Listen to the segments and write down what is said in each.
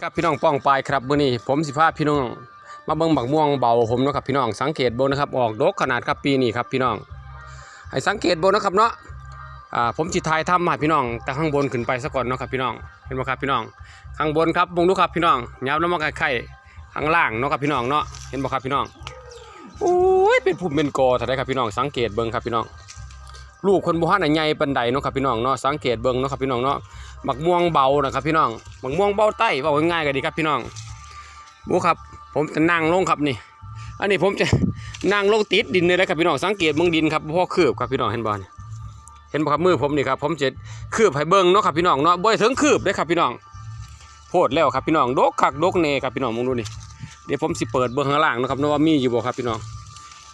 ครับพี่น้องป้องปลายครับมื้อนี้ผมสิพาพี่น้องมาเบิ่งบักม่วงเบาผมนะครับพี่น้องสังเกตเบ่นะครับออกดกขนาดครับปีนี้ครับพี่น้องให้สังเกตเบ่นะครับเนาะอ่าผมสิถ่ายทำให้พี่น้อง แต่ข้างบนขึ้นไปซะก่อนเนาะครับพี่น้องเห็นบ่ครับพี่น้อง ข้างบนครับมองดูครับพี่น้องยับแล้วมาใกล้ๆข้างล่างเนาะครับพี่น้องเนาะเห็นบ่ครับพี่น้องโอ้ยเป็นพุ่มเป็นกอถ้าได้ครับพี่น้องสังเกตเบิ่งครับพี่น้องลูกคนบ่ทันใหญ่ปานใดเนาะครับพี่น้องเนาะสังเกตเบิ่งเนาะครับพี่น้องเนาะ บักม่วงเบานะครับ พี่น้องบักม่วงเบาใต้เบาง่ายๆกันดีครับพี่น้องบูครับ ผมจะนั่งลงครับนี่ อันนี้ผมจะนั่งลงติดดินเลยนะครับพี่น้องสังเกตเบื้องดินครับพ่อคืบครับพี่น้องเห็นบ่เนี่ยเห็นบ่ครับมือผมนี่ครับผมจะคืบให้เบิ่งเนาะครับพี่น้องเนาะบ่ได้ถึงคืบเลยครับพี่น้องโพดแล้วครับพี่น้องดกคักดกเนครับพี่น้องมองดูนี่เดี๋ยวผมสิเปิดเบื้องข้างล่างนะครับเนาะว่ามีอยู่บ่ครับพี่น้อง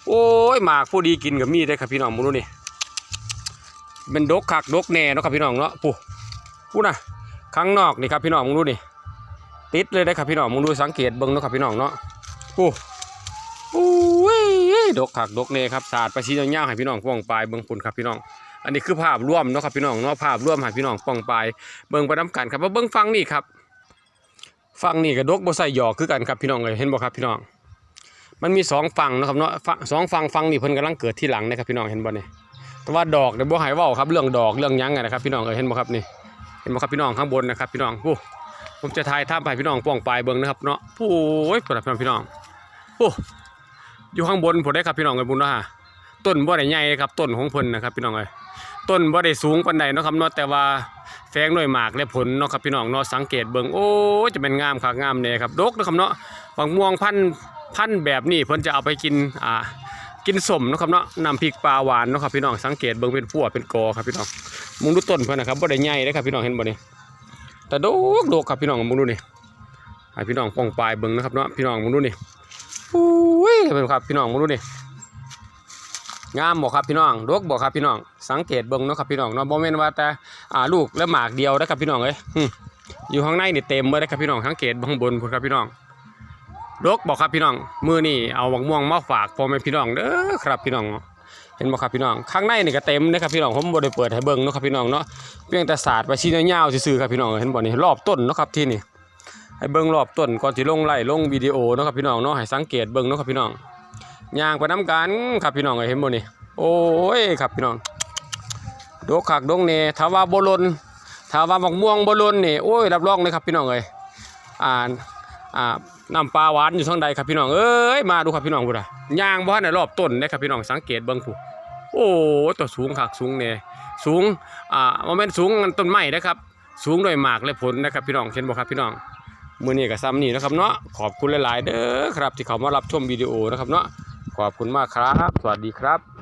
โอ้ยหมากผู้ดีกินกับมีได้ครับพี่น้องมองดูนี่เป็นดกคักดกแน่เนาะครับพี่น้องเนาะปุ๊ พูดนะข้างนอกนี่ครับพี่น้องมึงดูนี่ติดเลยได้ครับพี่น้องมึงดูสังเกตเบิ้งนะครับพี่น้องเนาะโอ้โดกขักดกเนครับสาดไปชี้ยาวๆให้พี่น้องป้องปลายเบิ้งปุ่นครับพี่น้อง อันนี้คือภาพร่วมเนาะครับพี่น้องเนาะภาพร่วมให้พี่น้องป้องปลายเบิ้งไปน้ำกันครับว่าเบิ้งฟังนี่ครับฟังนี่กับดกบ่ใส่หยอกคือกันครับพี่น้องเลยเห็นบ่ครับพี่น้องมันมีสองฝั่งเนาะครับเนาะสองฝั่งฝั่งนี่เพิ่นกำลังเกิดที่หลังนะครับพี่น้องเห็นบ่เนี่ยแต่ว่าดอกเดี๋ยวบ่หายว่าครับเรื่องดอกเรื่องยังไงนะครับพี่น้องเอยเห็นบ่ครับนี่ ห็นไหมครับพี่น้องข้างบนนะครับพี่น้องผู้ผมจะถ่ายท่ามไปพี่น้องป้องปลายเบิ้งนะครับเนาะผู้โอ้ยปวดพี่น้องพี่น้องอยู่ข้างบนผมได้ครับพี่น้องกันบุญนะฮะต้นบ่ได้ใหญ่ครับต้นของเพิ่นนะครับพี่น้องเอ้ยต้นบ่ได้สูงปานใดเนาะครับเนาะแต่ว่าแฝงด้วยหมากและผลเนาะครับพี่น้องเนาะสังเกตเบิ่งโอ้จะเป็นงามคักงามแน่ครับดกนะครับเนาะบางม่วงพันธุ์พันแบบนี้เพิ่นจะเอาไปกินอ่า กินสมนะครับเนาะนำพริกปลาหวานนะครับพี่น้องสังเกตเบิ่งเป็นพั่วเป็นกอครับพี่น้องมึงดูต้นเพื่อนนะครับบ่ได้ใหญ่เลยครับพี่น้องเห็นบ่นี่แต่โดกโดกครับพี่น้องมึงดูนี่ให้พี่น้องป้องปลายเบิ่งนะครับเนาะพี่น้องมึงดูนี่อุ้ยเป็นครับพี่น้องมึงดูนี่งามบ่ครับพี่น้องดกบ่ครับพี่น้อง สังเกตเบิ่งนะครับพี่น้องเนาะบ่แม่นว่าแต่อ่าลูกและหมากเดียวนะครับพี่น้องเอ้ยอยู่ข้างในนี่เต็มเลยครับพี่น้องสังเกตเบิ่งข้างบนพุ่นครับพี่น้อง ดกบ่ครับพี่น้องมือนี้เอาบักม่วงมาฝากพ่อแม่พี่น้องเด้อครับพี่น้องเห็นบ่ครับพี่น้องข้างในนี่ก็เต็มนะครับพี่น้องผมบ่ได้เปิดให้เบิ่งนะครับพี่น้องเนาะเพียงแต่ศาสาดไปชี้ยาๆซื่อๆครับพี่น้องเห็นบ่นี่รอบต้นนะครับที่นี่ให้เบิ่งรอบต้นก่อนที่ลงไล่ลงวิดีโอนะครับพี่น้องเนาะให้สังเกตเบิ่งนะครับพี่น้องย่างไปน้ำกันครับพี่น้องเห็นบ่นี่โอ้ยครับพี่น้องดกคักดงเน่ถ้าว่าบ่ลนถ้าว่าบักม่วงบ่ลนนี่โอ้ยรับรองเลยครับพี่น้องเอ้ยอ่าน อ่าน้ำปลาหวานอยู่ทางใดครับพี่น้องเอ้ยมาดูครับพี่น้องพุ่นะย่างบ่ทันได้รอบต้นเด้ครับพี่น้องสังเกตเบิ่งผู้โอ้ตัวสูงคักสูงเนี่ยสูงอ่าโมเมนสูงอันต้นไม้นะครับสูงโดยหมากและผลนะครับพี่น้องเห็นบ่ครับพี่น้องมือนี้ก็ซ้ำนี่นะครับเนาะขอบคุณหลาย ๆ เด้อครับที่เขามารับชมวิดีโอนะครับเนาะขอบคุณมากครับ สวัสดีครับ